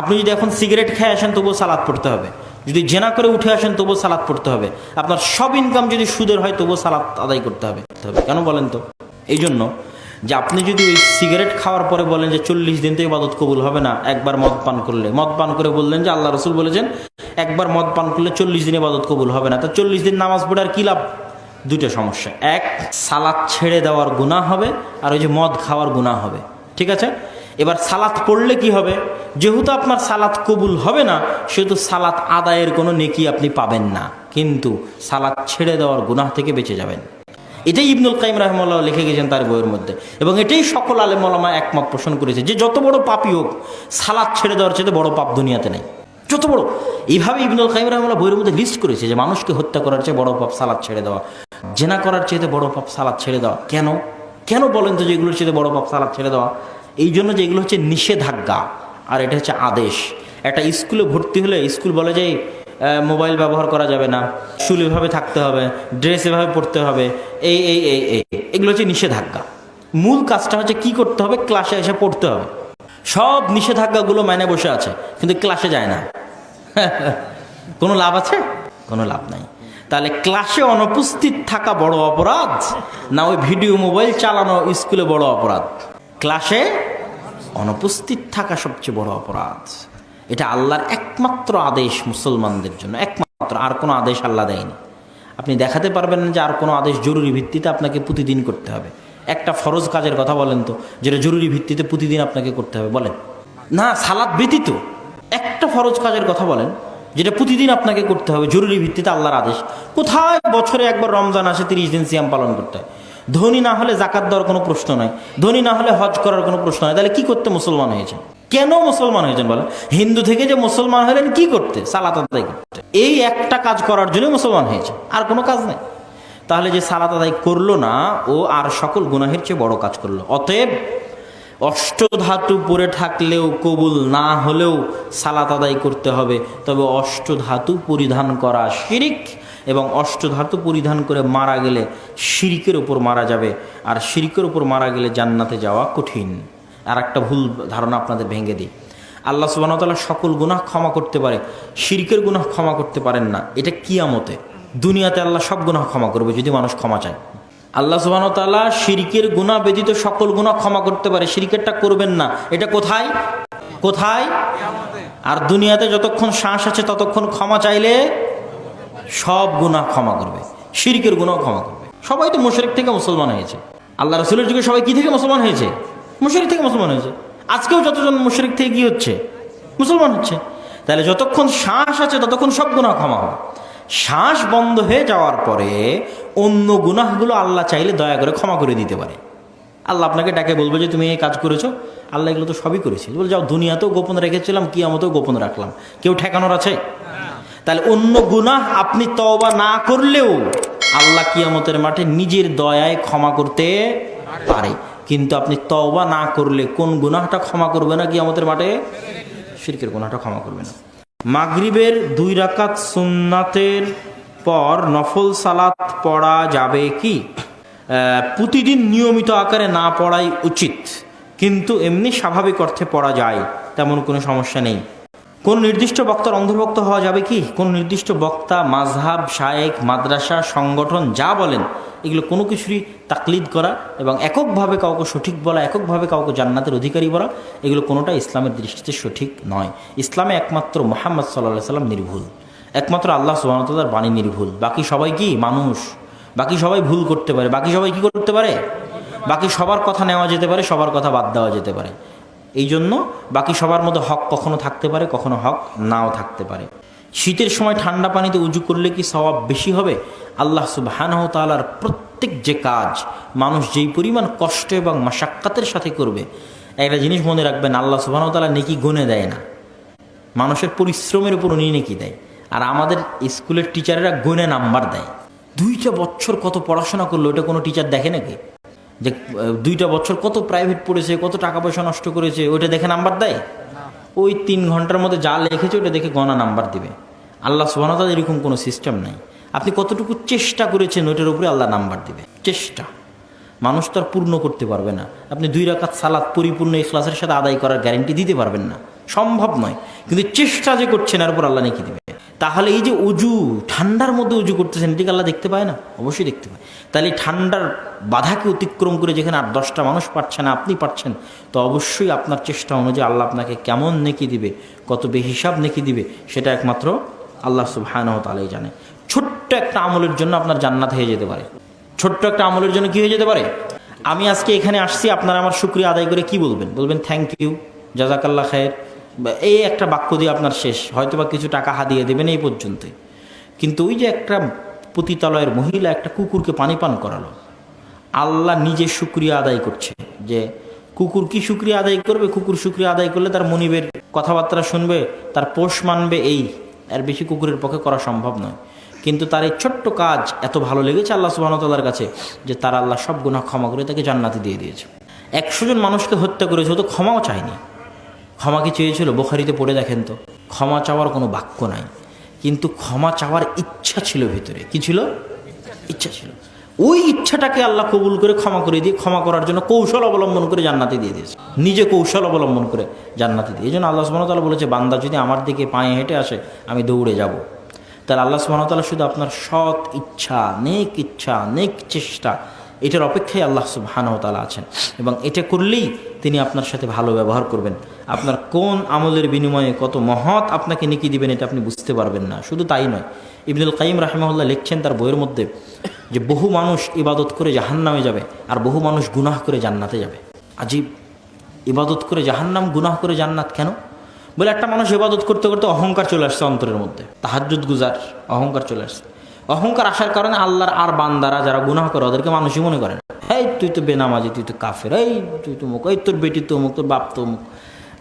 আপনি যদি এখন সিগারেট খেয়ে আসেন, তবুও সালাদ পড়তে হবে। যদি জেনা করে উঠে আসেন, তবুও সালাদ পড়তে হবে। আপনার সব ইনকাম যদি সুদের হয়, তবুও সালাদ আদায় করতে হবে। কেন বলেন তো? এই জন্য যে আপনি যদি ওই সিগারেট খাওয়ার পরে বলেন যে চল্লিশ দিন তো ইবাদত কবুল হবে না, একবার মদ পান করলে। মদ পান করে বললেন যে আল্লাহ রসুল বলেছেন, একবার মদ পান করলে চল্লিশ দিন ইবাদত কবুল হবে না। তা চল্লিশ দিন নামাজ পড়ে আর কী লাভ? দুটো সমস্যা। এক, সালাদ ছেড়ে দেওয়ার গুণা হবে, আর ওই যে মদ খাওয়ার গুণা হবে। ঠিক আছে? এবার সালাত পড়লে কি হবে? যেহেতু আপনার সালাত কবুল হবে না, সেহেতু সালাত আদায়ের কোনো নেকি আপনি পাবেন না। কিন্তু সালাত ছেড়ে দেওয়ার গুনাহ থেকে বেঁচে যাবেন। এটাই ইবনুল কাইম রহমাল্লাহ লিখে গেছেন তার বইয়ের মধ্যে। এবং এটাই সকল আলেমলামা একমত পোষণ করেছে যে যত বড় পাপই হোক সালাদ ছেড়ে দেওয়ার চেয়ে বড় পাপ দুনিয়াতে নেই। যত বড়। এইভাবে ইবনুল কাইম রহমাল্লাহ বইয়ের মধ্যে লিস্ট করেছে যে মানুষকে হত্যা করার চেয়ে বড় পাপ সালাদ ছেড়ে দেওয়া। জেনা করার চেয়ে বড় পাপ সালাদ ছেড়ে দেওয়া। কেন? কেন বলেন তো যে এগুলোর চেয়ে বড় পাপ সালাদ ছেড়ে দেওয়া? এই জন্য যে এগুলো হচ্ছে নিষেধাজ্ঞা, আর এটা হচ্ছে আদেশ। একটা স্কুলে ভর্তি হলে স্কুল বলে যে মোবাইল ব্যবহার করা যাবে না, চুল এভাবে থাকতে হবে, ড্রেস এভাবে পড়তে হবে, এই এই এই এই। এগুলো হচ্ছে নিষেধাজ্ঞা। মূল কাজটা হচ্ছে কি করতে হবে? ক্লাসে এসে পড়তে হবে। সব নিষেধাজ্ঞাগুলো মানে বসে আছে, কিন্তু ক্লাসে যায় না। কোনো লাভ আছে? কোনো লাভ নাই। তাহলে ক্লাসে অনুপস্থিত থাকা বড় অপরাধ, না ওই ভিডিও মোবাইল চালানো স্কুলে বড় অপরাধ? ক্লাসে অনুপস্থিত থাকা সবচেয়ে বড় অপরাধ। এটা আল্লাহর একমাত্র আদেশ মুসলমানদের জন্য। একমাত্র, আর কোনো আদেশ আল্লাহ দেয়নি। আপনি দেখাতে পারবেন না যে আর কোনো আদেশ জরুরি ভিত্তিতে আপনাকে প্রতিদিন করতে হবে। একটা ফরজ কাজের কথা বলেন তো, যেটা জরুরি ভিত্তিতে প্রতিদিন আপনাকে করতে হবে। বলেন। না সালাদ ব্যতীত একটা ফরজ কাজের কথা বলেন, যেটা প্রতিদিন আপনাকে করতে হবে, জরুরি ভিত্তিতে আল্লাহর আদেশ। কোথায় বছরে একবার রমজান আসে, তিরিশ দিন সিয়াম পালন করতে হয়? ধনী না হলে জাকাত দেওয়ার কোনো প্রশ্ন নাই। ধনী না হলে হজ করার কোনো প্রশ্ন নাই। তাহলে কি করতে মুসলমান হয়েছে কেন মুসলমান হয়েছেন বলেন? হিন্দু থেকে যে মুসলমান হলেন কি করতে? সালাত আদায় করতে। এই একটা কাজ করার জন্য মুসলমান হয়েছে আর কোনো কাজ নেই। তাহলে যে সালাত আদায় করল না, ও আর সকল গুনাহের চেয়ে বড় কাজ করল। অতএব অষ্টধাতু পরে থাকলেও, কবুল না হলেও সালাত আদায় করতে হবে। তবে অষ্টধাতু পরিধান করা শিরিক এবং অষ্টধাতু পরিধান করে মারা গেলে শিরিকের উপর মারা যাবে, আর শিরিকের উপর মারা গেলে জান্নাতে যাওয়া কঠিন। আর একটা ভুল ধারণা আপনাদের ভেঙে দিই। আল্লাহ সুবাহতাল্লাহ সকল গুনাহ ক্ষমা করতে পারে, শিরিকের গুনাহ ক্ষমা করতে পারেন না। এটা কিয়ামতে। দুনিয়াতে আল্লাহ সব গুনাহ ক্ষমা করবে যদি মানুষ ক্ষমা চায়। আল্লাহ সুবাহতাল্লাহ শিরিকের গুণা ব্যতীত সকল গুণা ক্ষমা করতে পারে। শিরিকেরটা করবেন না। এটা কোথায়? কোথায়? আর দুনিয়াতে যতক্ষণ শ্বাস আছে ততক্ষণ ক্ষমা চাইলে সব গুণা ক্ষমা করবে। শিরিকের গুণাও ক্ষমা করবে। সবাই তো মুশরিক থেকে মুসলমান হয়েছে। আল্লাহ রসুলের যুগে সবাই কি থেকে মুসলমান হয়েছে? মুশরিক থেকে মুসলমান হয়েছে। আজকেও যতজন মুশরিক থেকে কি হচ্ছে? মুসলমান হচ্ছে। তাহলে যতক্ষণ শ্বাস আছে, ততক্ষণ সব গুণা ক্ষমা হবে। শ্বাস বন্ধ হয়ে যাওয়ার পরে অন্য গুনাহগুলো আল্লাহ চাইলে দয়া করে ক্ষমা করে দিতে পারে। আল্লাহ আপনাকে ডাকে, বলবে যে, তুমি এই কাজ করেছ? আল্লাহ এগুলো তো সবই করেছি। বলে, যাও, দুনিয়াতেও গোপন রেখেছিলাম কি আমতেও গোপন রাখলাম। কেউ ঠেকানোর আছে? তাহলে অন্য গুনাহ আপনি তওবা না করলেও আল্লাহ কিয়ামতের মাঠে নিজের দয়ায় ক্ষমা করতে পারে। কিন্তু আপনি তওবা না করলে কোন গুনাহটা ক্ষমা করবে না কিয়ামতের মাঠে? শিরকের গুনাহটা ক্ষমা করবে না। মাগরিবের দুই রাকাত সুন্নাতের পর নফল সালাত পড়া যাবে কি? প্রতিদিন নিয়মিত আকারে না পড়াই উচিত। কিন্তু এমনি স্বাভাবিক অর্থে পড়া যায়, তেমন কোনো সমস্যা নেই। কোন নির্দিষ্ট বক্তার অন্তর্ভুক্ত হওয়া যাবে কি? কোন নির্দিষ্ট বক্তা মাঝহাব শায়েক মাদ্রাসা, সংগঠন যা বলেন, এগুলো কোনো কিছুরই তাকলিদ করা এবং এককভাবে কাউকে সঠিক বলা, এককভাবে কাউকে জান্নাতের অধিকারী বলা, এগুলো কোনোটা ইসলামের দৃষ্টিতে সঠিক নয়। ইসলামে একমাত্র মোহাম্মদ সাল্লাহ সাল্লাম নির্ভুল। একমাত্র আল্লাহ সুবাহতার বাণী নির্ভুল। বাকি সবাই কি? মানুষ। বাকি সবাই ভুল করতে পারে। বাকি সবাই কি করতে পারে? বাকি সবার কথা নেওয়া যেতে পারে, সবার কথা বাদ দেওয়া যেতে পারে। এই জন্য বাকি সবার মধ্যে হক কখনো থাকতে পারে, কখনো হক নাও থাকতে পারে। শীতের সময় ঠান্ডা পানিতে উজু করলে কি স্বভাব বেশি হবে? আল্লাহ সুবাহানহ তালার প্রত্যেক যে কাজ মানুষ যেই পরিমাণ কষ্ট এবং মাসাক্কাতের সাথে করবে, একটা জিনিস মনে রাখবেন, আল্লাহ সুবাহ তালা নেকি গুনে দেয় না। মানুষের পরিশ্রমের উপর উনি নেকি দেয়। আর আমাদের স্কুলের টিচারেরা গুনে নাম্বার দেয়। দুইটা বছর কত পড়াশোনা করল ওটা কোনো টিচার দেখে নাকি? যে দুইটা বছর কত প্রাইভেট পড়েছে কত টাকা পয়সা নষ্ট করেছে ওইটা দেখে নাম্বার দেয়? ওই তিন ঘণ্টার মধ্যে যা লিখেছে ওটা দেখে গণা নাম্বার দিবে। আল্লাহ সুবাহতাল এরকম কোনো সিস্টেম নাই। আপনি কতটুকু চেষ্টা করেছেন ওইটার উপরে আল্লাহ নাম্বার দিবে। চেষ্টা। মানুষ তো আর পূর্ণ করতে পারবে না। আপনি দুই রাকাত সালাদ পরিপূর্ণ এই ইখলাসের সাথে আদায় করার গ্যারেন্টি দিতে পারবেন না। সম্ভব নয়। কিন্তু চেষ্টা যে করছেন এর উপর আল্লাহ নেকি দিবে। তাহলে এই যে উজু, ঠান্ডার মধ্যে উজু করতেছেন এটিকে আল্লাহ দেখতে পায় না? অবশ্যই দেখতে পায়। তাহলে ঠান্ডার বাধাকে অতিক্রম করে যেখানে আর দশটা মানুষ পারছে না, আপনি পারছেন, তো অবশ্যই আপনার চেষ্টা অনুযায়ী আল্লাহ আপনাকে কেমন নেকি দিবে, কত বেহিসাব নেকি দিবে, সেটা একমাত্র আল্লাহ সুবহানাহু তালাই জানে। ছোট্ট একটা আমলের জন্য আপনার জান্নাত হয়ে যেতে পারে। ছোট্ট একটা আমলের জন্য কি হয়ে যেতে পারে? আমি আজকে এখানে আসছি, আপনারা আমার শুক্রিয়া আদায় করে কি বলবেন? বলবেন থ্যাংক ইউ জাজাকাল্লা খায়ের। এই একটা বাক্য দিয়ে আপনার শেষ। হয়তো বা কিছু টাকা হাদিয়ে দেবেন এই পর্যন্ত কিন্তু ওই যে একটা পতিতালয়ের মহিলা একটা কুকুরকে পানি পান করালো। আল্লাহ নিজে শুক্রিয়া আদায় করছে যে, কুকুর কি শুক্রিয়া আদায় করবে? কুকুর শুক্রিয়া আদায় করলে তার মনিবের কথাবার্তা শুনবে, তার পোষ মানবে এই। আর বেশি কুকুরের পক্ষে করা সম্ভব নয়। কিন্তু তার এই ছোট্ট কাজ এত ভালো লেগেছে আল্লাহ সুবাহতাল্লার কাছে যে, তার আল্লাহ সব গুণা ক্ষমা করে তাকে জান্নাতি দিয়ে দিয়েছে। একশো জন মানুষকে হত্যা করেছে তো ক্ষমাও চায়নি। ক্ষমা কি চেয়েছিল? বোখারিতে পড়ে দেখেন তো। ক্ষমা চাওয়ার কোনো বাক্য নাই। কিন্তু ক্ষমা চাওয়ার ইচ্ছা ছিল ভিতরে। কি ছিল? ইচ্ছা ছিল। ওই ইচ্ছাটাকে আল্লাহ কবুল করে ক্ষমা করে দিয়ে, ক্ষমা করার জন্য কৌশল অবলম্বন করে জান্নাতে দিয়ে দিয়েছে। নিজে কৌশল অবলম্বন করে জান্নাতে দিয়ে। এই জন্য আল্লাহ সুবাহতাল্লাহ বলেছে, বান্দা যদি আমার দিকে পায়ে হেঁটে আসে, আমি দৌড়ে যাব। তাহলে আল্লাহ সুবাহতাল্লাহ শুধু আপনার সৎ ইচ্ছা, নেক ইচ্ছা, নেক চেষ্টা এটার অপেক্ষায় আল্লাহ সুবহানাহু তাআলা আছেন। এবং এটা করলেই তিনি আপনার সাথে ভালো ব্যবহার করবেন। আপনার কোন আমলের বিনিময়ে কত মহৎ আপনাকে নেকি দিবেন এটা আপনি বুঝতে পারবেন না। শুধু তাই নয়, ইবনুল কাইম রাহিমাহুল্লাহ লিখছেন তার বইয়ের মধ্যে যে বহু মানুষ ইবাদত করে জাহান্নামে যাবে আর বহু মানুষ গুনাহ করে জান্নাতে যাবে। আজীব, ইবাদত করে জাহান্নাম, গুনাহ করে জান্নাত কেন? বলে একটা মানুষ ইবাদত করতে করতে অহংকার চলে আসছে অন্তরের মধ্যে। তাহাজুদ গুজার, অহংকার চলে আসছে। অহংকার আসার কারণে আল্লাহর আর বান্দারা যারা গুনাহ করে, ওদেরকে মানুষই মনে করে না। এই তুই তো বেনামাজি, তুই তো কাফের, এই তুই তো মুখ, এই তোর বেটি তো মুখ, তোর বাপ তো মুখ।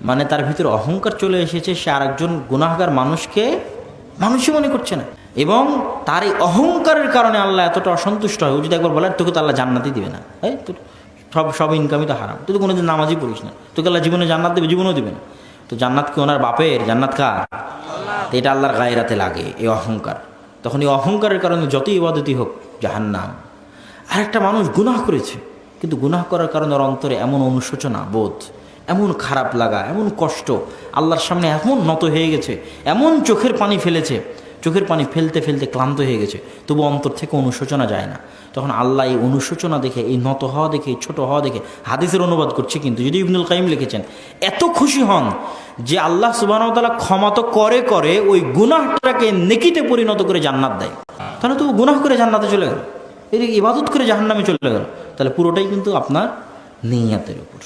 মানে তার ভিতরে অহংকার চলে এসেছে, সে আরেকজন গুনাহগার মানুষকে মানুষই মনে করছে না। এবং তার এই অহংকারের কারণে আল্লাহ এতটা অসন্তুষ্ট হয়। ও যদি একবার বলে, তোকে তো আল্লাহ জান্নাতই দিবে না। এই তোর সব সব ইনকামই তো হারাম। তুই তো কোনোদিন নামাজই পড়িস না। তোকে আল্লাহ জীবনে জান্নাত দেবে, জীবনেও দিবে না। তো জান্নাত কি ওনার বাপের? জান্নাত কার? এটা আল্লাহর গায়েরাতে লাগে, এই অহংকার। তখন এই অহংকারের কারণে যতই ইবাদতি হোক, জাহান্নাম। আর একটা মানুষ গুনাহ করেছে, কিন্তু গুনাহ করার কারণে ওর অন্তরে এমন অনুশোচনা, বোধ, এমন খারাপ লাগা, এমন কষ্ট, আল্লাহর সামনে এমন নত হয়ে গেছে, এমন চোখের পানি ফেলেছে, চোখের পানি ফেলতে ফেলতে ক্লান্ত হয়ে গেছে, তবু অন্তর থেকে অনুশোচনা যায় না। তখন আল্লাহ এই অনুশোচনা দেখে, এই নত হওয়া দেখে, এই ছোট হওয়া দেখে হাদিসের অনুবাদ করছে, কিন্তু যদি ইবনুল কাইম লিখেছেন, এত খুশি হন যে আল্লাহ সুবাহতালা ক্ষমা তো করে করে ওই গুনাহটাকে নেকিতে পরিণত করে জান্নাত দেয়। তাহলে তো গুনাহ করে জান্নাতে চলে গেল। এদিকে ইবাদত করে জাহান্নামে চলে গেল। তাহলে পুরোটাই কিন্তু আপনার নিয়াতের উপর।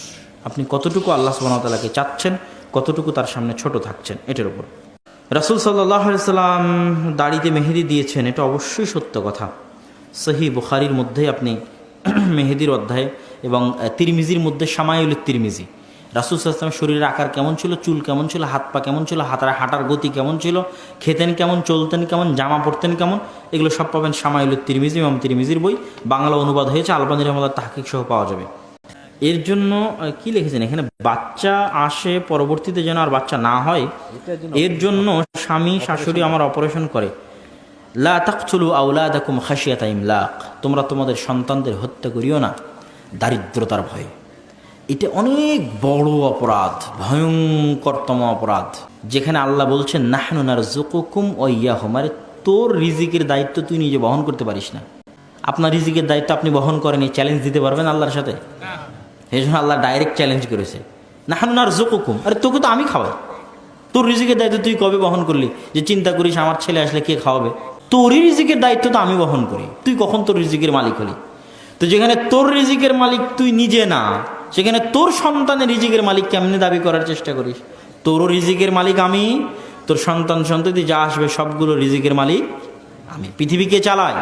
আপনি কতটুকু আল্লাহ সুবাহতালাকে চাচ্ছেন, কতটুকু তার সামনে ছোট থাকছেন, এটার উপর। রাসুল সাল্লাম দাড়িতে মেহেদি দিয়েছেন, এটা অবশ্যই সত্য কথা। সহি বুখারির মধ্যে আপনি মেহেদির অধ্যায়ে এবং তিরমিজির মধ্যে সামায়ুল তিরমিজি। রাসুল সাল্লামের শরীরের আকার কেমন ছিল? চুল কেমন ছিল? হাত পা কেমন ছিল? হাতার হাঁটার গতি কেমন ছিল? খেতেন কেমন? চলতেন কেমন? জামা পরতেন কেমন? এগুলো সব পাবেন সামাইল তিরমিজি এবং তিরমিজির বই। বাংলা অনুবাদ হয়েছে আলবানী রহমদার তাহকিক সহ পাওয়া যাবে। এর জন্য কি লিখেছেন এখানে? বাচ্চা আসে পরবর্তীতে যেন আর বাচ্চা না হয় এর জন্য স্বামী শাশুড়ি আমার অপারেশন করে। লা তাকচুলু আউলাদাকুম খাসিয়াতা ইমলাক। তোমরা তোমাদের সন্তানদের হত্যা করিও না। দারিদ্রতার ভয়ে। এটা অনেক বড় অপরাধ, ভয়ঙ্করতম অপরাধ। যেখানে আল্লাহ বলছেন নাহনুনার জুকুকুম ও ইয়াহুম। আরে, তোর রিজিকের দায়িত্ব তুই নিজে বহন করতে পারিস না। আপনার রিজিকের দায়িত্ব আপনি বহন করেন, এই চ্যালেঞ্জ দিতে পারবেন আল্লাহর সাথে? এই জন্য আল্লাহ ডাইরেক্ট চ্যালেঞ্জ করেছে। নাহনুনার জুকুকুম আরে, তোকে তো আমি খাওয়াই। তোর রিজিকের দায়িত্ব তুই কবে বহন করলি? যে চিন্তা করিস, আমার ছেলে আসলে কে খাওয়াবে? তোরই রিজিকের দায়িত্ব তো আমি বহন করি। তুই কখন তোর রিজিকের মালিক হলি? তো যেখানে তোর রিজিকের মালিক তুই নিজে না সেখানে তোর সন্তানের রিজিকের মালিক কেমনি দাবি করার চেষ্টা করিস? তোরও রিজিকের মালিক আমি। তোর সন্তান সন্ততি যা আসবে সবগুলো রিজিকের মালিক আমি। পৃথিবীকে চালাই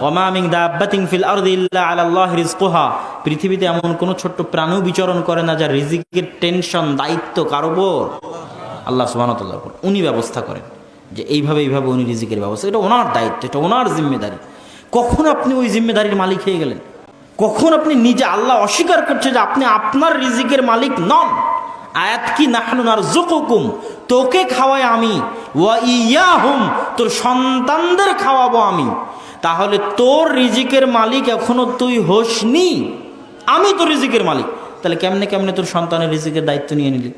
ওমামিং দাব্বাতিং ফিল আরদি ইল্লা আলাল্লাহ রিজকুহা। পৃথিবীতে এমন কোনো ছোট্ট প্রাণও বিচরণ করে না যার রিজিকের টেনশন, দায়িত্ব কার উপর। আল্লাহ সুবাহতাল্লাহ উপর উনি ব্যবস্থা করেন যে এইভাবে এইভাবে উনি রিজিকের ব্যবস্থা। এটা ওনার দায়িত্ব, এটা ওনার জিম্মেদারি। কখন আপনি ওই জিম্মেদারির মালিক হয়ে গেলেন? কখন আপনি নিজে আল্লাহ অস্বীকার করছে যে আপনি আপনার রিজিকের মালিক নন? আয়াত কি নাহনুনার জুকুকুম তোকে খাওয়াই আমি ওয়া ইয়াহুম তোর সন্তানদের খাওয়াবো আমি তাহলে তোর রিজিকের মালিক এখনও তুই হোসনি? আমি তোর রিজিকের মালিক। তাহলে কেমনে কেমনে তোর সন্তানের রিজিকের দায়িত্ব নিয়ে নিলি?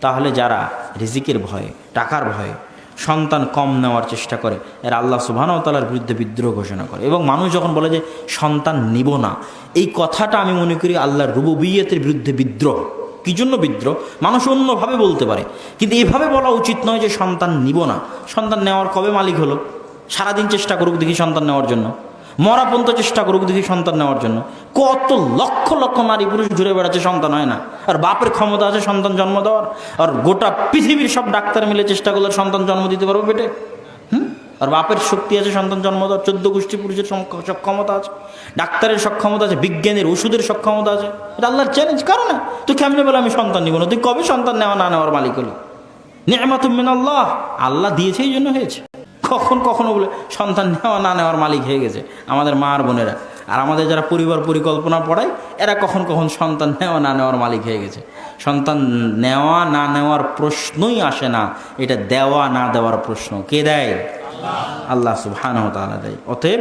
তাহলে যারা রিজিকের ভয়ে, টাকার ভয়ে সন্তান কম নেওয়ার চেষ্টা করে। এর আল্লাহ সুবাহতালার বিরুদ্ধে বিদ্রোহ ঘোষণা করে। এবং মানুষ যখন বলে যে সন্তান নিব না, এই কথাটা আমি মনে করি আল্লাহর রুবুবিয়তের বিরুদ্ধে বিদ্রোহ। কী জন্য বিদ্রোহ? মানুষ অন্যভাবে বলতে পারে। কিন্তু এভাবে বলা উচিত নয় যে সন্তান নিব না। সন্তান নেওয়ার কবে মালিক হলো? সারাদিন চেষ্টা করুক দেখি সন্তান নেওয়ার জন্য। মরা পর্যন্ত চেষ্টা করুক দেখি সন্তান নেওয়ার জন্য। কত লক্ষ লক্ষ নারী পুরুষ ঘুরে বেড়াচ্ছে, সন্তান হয় না। আর বাপের ক্ষমতা আছে, সন্তান জন্ম দেওয়ার। আর গোটা পৃথিবীর সব ডাক্তার মিলে চেষ্টা করলে সন্তান জন্ম দিতে পারব পেটে। হুম? আর বাপের শক্তি আছে, সন্তান জন্ম দেওয়ার। চোদ্দ গোষ্ঠী পুরুষের সক্ষমতা আছে। ডাক্তারের সক্ষমতা আছে, বিজ্ঞানের ওষুধের সক্ষমতা আছে। এটা আল্লাহর চ্যালেঞ্জ কারণ না? তুই কেমনে বলে আমি সন্তান নিব না? তুই কবে সন্তান নেওয়া, না নেওয়ার মালিক হলি? নেমাতুমিন আল্লাহ আল্লাহ দিয়েছে, এই জন্য হয়েছে। কখন কখনো বলে, সন্তান নেওয়া, না নেওয়ার মালিক হয়ে গেছে। আমাদের মা আর বোনেরা। আর আমাদের যারা পরিবার পরিকল্পনা পড়ায়, এরা কখন কখন সন্তান নেওয়া, না নেওয়ার মালিক হয়ে গেছে। সন্তান নেওয়া, না নেওয়ার প্রশ্নই আসে না। এটা দেওয়া, না দেওয়ার প্রশ্ন। কে দেয়? আল্লাহ সুবহানাহু ওয়া দেয়। অতএব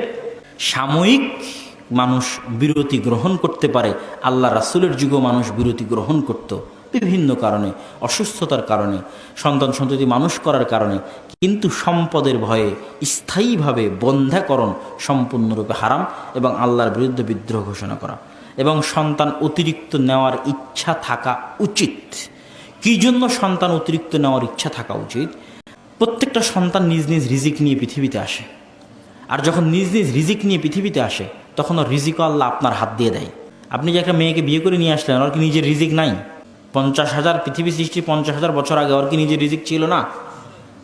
সাময়িক মানুষ বিরতি গ্রহণ করতে পারে। আল্লাহ রাসুলের যুগও মানুষ বিরতি গ্রহণ করত। বিভিন্ন কারণে, অসুস্থতার কারণে, সন্তান সন্ততি মানুষ করার কারণে, কিন্তু সম্পদের ভয়ে স্থায়ীভাবে বন্ধ্যাকরণ সম্পূর্ণরূপে হারাম এবং আল্লাহর বিরুদ্ধে বিদ্রোহ ঘোষণা করা। এবং সন্তান অতিরিক্ত নেওয়ার ইচ্ছা থাকা উচিত। কী জন্য সন্তান অতিরিক্ত নেওয়ার ইচ্ছা থাকা উচিত? প্রত্যেকটা সন্তান নিজ নিজ রিজিক নিয়ে পৃথিবীতে আসে। আর যখন নিজ নিজ রিজিক নিয়ে পৃথিবীতে আসে, তখন ওর রিজিকও আল্লাহ আপনার হাত দিয়ে দেয়। আপনি যে একটা মেয়েকে বিয়ে করে নিয়ে আসলেন, ওর কি নিজের রিজিক নাই? পঞ্চাশ হাজার, পৃথিবী সৃষ্টি পঞ্চাশ হাজার বছর আগে, ওর কি নিজের রিজিক ছিল না?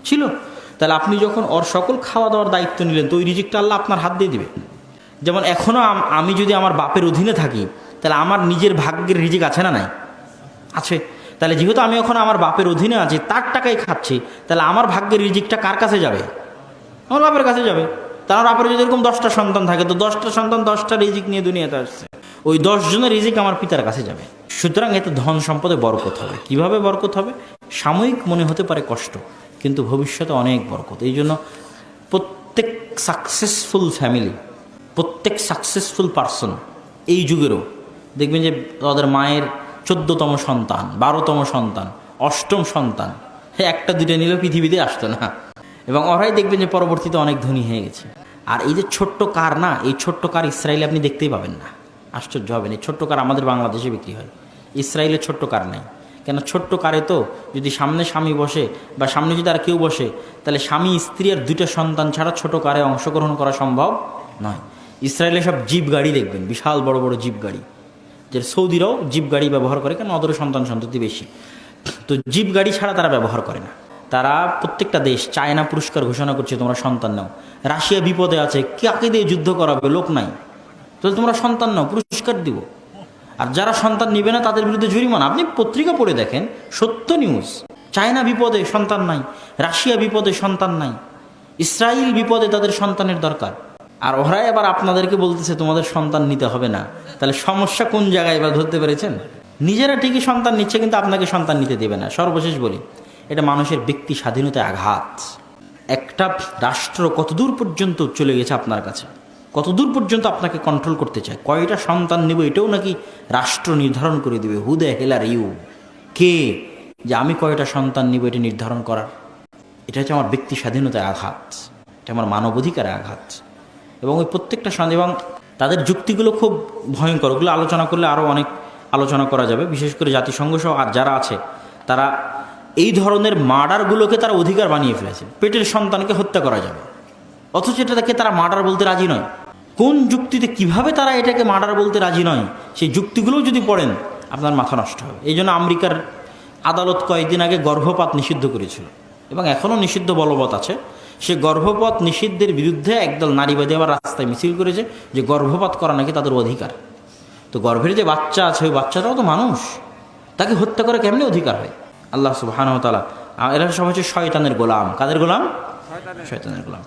ছিল। তাহলে আপনি যখন ওর সকল খাওয়া দাওয়ার দায়িত্ব নিলেন, তো ওই রিজিকটা আল্লাহ আপনার হাত দিয়ে দিবে। যেমন এখনও আমি যদি আমার বাপের অধীনে থাকি, তাহলে আমার নিজের ভাগ্যের রিজিক আছে না নাই? আছে। তাহলে যেহেতু আমি এখন আমার বাপের অধীনে আছি, তার টাকাই খাচ্ছি, তাহলে আমার ভাগ্যের রিজিকটা কার কাছে যাবে? আমার বাপের কাছে যাবে। তার বাপের যদি এরকম দশটা সন্তান থাকে, তো দশটা সন্তান দশটা রিজিক নিয়ে দুনিয়াতে আসছে। ওই দশ জনের রিজিক আমার পিতার কাছে যাবে। সুতরাং এতে ধন সম্পদে বরকত হবে। কীভাবে বরকত হবে? সাময়িক মনে হতে পারে কষ্ট, কিন্তু ভবিষ্যতে অনেক বরকত। এই জন্য প্রত্যেক সাকসেসফুল ফ্যামিলি প্রত্যেক সাকসেসফুল পার্সন এই যুগেরও দেখবেন যে তাদের মায়ের চোদ্দতম সন্তান, বারোতম সন্তান, অষ্টম সন্তান হ্যাঁ একটা দুটো নিলেও পৃথিবীতে আসতো না। এবং ওরাই দেখবেন যে পরবর্তীতে অনেক ধনী হয়ে গেছে। আর এই যে ছোট্ট কার না, এই ছোট্ট কার ইসরায়েলে আপনি দেখতেই পাবেন না। আশ্চর্য হবেন, এই ছোট্ট কার আমাদের বাংলাদেশে বিক্রি হয়। ইসরায়েলে ছোট্ট কার নেই। কেন ছোট্ট কারে তো যদি সামনে স্বামী বসে বা সামনে যদি আর কেউ বসে, তাহলে স্বামী, স্ত্রী আর দুইটা সন্তান ছাড়া ছোট কারে অংশগ্রহণ করা সম্ভব নয়। ইসরায়েলে সব জিপ গাড়ি দেখবেন, বিশাল বড় বড় জিপ গাড়ি। যে সৌদিরাও জিপ গাড়ি ব্যবহার করে, কেন ওদেরও সন্তান সন্ততি বেশি? তো জিপ গাড়ি ছাড়া তারা ব্যবহার করে না। তারা প্রত্যেকটা দেশ, চায়না পুরস্কার ঘোষণা করছে, তোমরা সন্তান নাও। রাশিয়া বিপদে আছে, কাকে দিয়ে যুদ্ধ করাবে লোক নাই। তাহলে তোমরা সন্তান নাও, পুরস্কার দিব। আর যারা সন্তান নিবে না, তাদের বিরুদ্ধে জরিমানা। আপনি পত্রিকা পড়ে দেখেন, সত্য নিউজ চায়না বিপদে সন্তান নাই, রাশিয়া বিপদে সন্তান নাই ইসরায়েল বিপদে তাদের সন্তানের দরকার। আর ওরাই আবার আপনাদেরকে বলতেছে, তোমাদের সন্তান নিতে হবে না। তাহলে সমস্যা কোন জায়গায় এবার ধরতে পেরেছেন? নিজেরা ঠিকই সন্তান নিচ্ছে, কিন্তু আপনাকে সন্তান নিতে দেবে না। সর্বশেষ বলি, এটা মানুষের ব্যক্তি স্বাধীনতায় আঘাত। একটা রাষ্ট্র কতদূর পর্যন্ত চলে গেছে আপনার কাছে? কতদূর পর্যন্ত আপনাকে কন্ট্রোল করতে চায়? কয়টা সন্তান নেব এটাও নাকি রাষ্ট্র নির্ধারণ করে দিবে। হুদে হেলার ইউ কে? যে আমি কয়টা সন্তান নিব এটা নির্ধারণ করার? এটা হচ্ছে আমার ব্যক্তি স্বাধীনতায় আঘাত। এটা আমার মানবাধিকারে আঘাত। এবং ওই প্রত্যেকটা সন্দেহ এবং তাদের যুক্তিগুলো খুব ভয়ঙ্কর। ওগুলো আলোচনা করলে আরও অনেক আলোচনা করা যাবে। বিশেষ করে জাতিসংঘ সহ আর যারা আছে, তারা এই ধরনের মার্ডারগুলোকে তারা অধিকার বানিয়ে ফেলেছে। পেটের সন্তানকে হত্যা করা যাবে। অথচ এটাকে তারা মার্ডার বলতে রাজি নয়। কোন যুক্তিতে কীভাবে তারা এটাকে মার্ডার বলতে রাজি নয়, সেই যুক্তিগুলোও যদি পড়েন, আপনার মাথা নষ্ট হবে। এই জন্য আমেরিকার আদালত কয়েকদিন আগে গর্ভপাত নিষিদ্ধ করেছিল এবং এখনও নিষিদ্ধ বলবৎ আছে। সে গর্ভপাত নিষিদ্ধের বিরুদ্ধে একদল নারীবাদী আবার রাস্তায় মিছিল করেছে যে গর্ভপাত করা নাকি তাদের অধিকার। তো গর্ভের যে বাচ্চা আছে, ওই বাচ্চাটাও তো মানুষ। তাকে হত্যা করে কেমনি অধিকার হয়? আল্লাহ সুবাহানতালা এরা সব হচ্ছে শয়তানের গোলাম। কাদের গোলাম? শয়তানের গোলাম।